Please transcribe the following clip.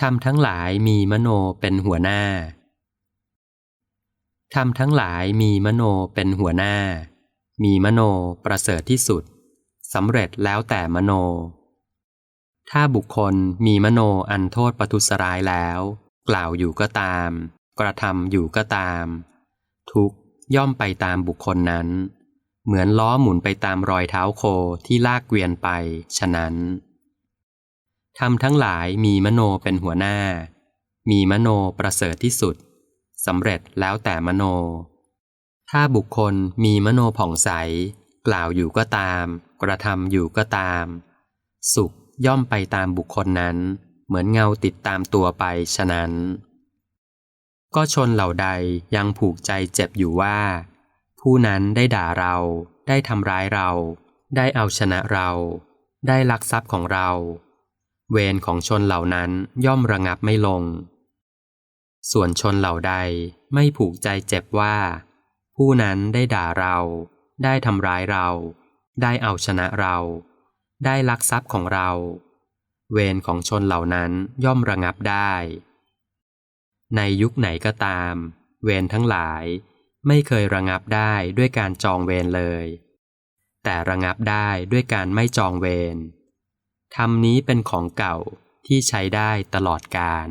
ธรรมทั้งหลายมีมโนเป็นหัวหน้า ธรรมทั้งหลายมีมโนเป็นหัวหน้า มีมโนประเสริฐที่สุดสำเร็จแล้วแต่มโน ถ้าบุคคลมีมโนอันโทษประทุษร้ายแล้ว กล่าวอยู่ก็ตาม กระทำอยู่ก็ตาม ทุกย่อมไปตามบุคคลนั้น เหมือนล้อหมุนไปตามรอยเท้าโคที่ลากเกวียนไป ฉะนั้น ทำทั้งหลายมีมโนเป็นหัวหน้า มีมโนประเสริฐที่สุดสำเร็จแล้วแต่มโน ถ้าบุคคลมีมโนผ่องใส กล่าวอยู่ก็ตาม กระทำอยู่ก็ตาม สุขย่อมไปตามบุคคลนั้น เหมือนเงาติดตามตัวไปฉะนั้น ก็ชนเหล่าใดยังผูกใจเจ็บอยู่ว่า ผู้นั้นได้ด่าเรา ได้ทำร้ายเรา ได้เอาชนะเรา ได้ลักทรัพย์ของเรา เวรของชนเหล่านั้นย่อมระงับไม่ลง ส่วนชนเหล่าใดไม่ผูกใจเจ็บว่า ผู้นั้นได้ด่าเรา ได้ทำร้ายเรา ได้เอาชนะเรา ได้ลักทรัพย์ของเรา เวรของชนเหล่านั้นย่อมระงับได้ ในยุคไหนก็ตาม เวรทั้งหลายไม่เคยระงับได้ด้วยการจองเวรเลย แต่ระงับได้ด้วยการไม่จองเวร คำนี้เป็นของเก่าที่ใช้ได้ตลอดกาล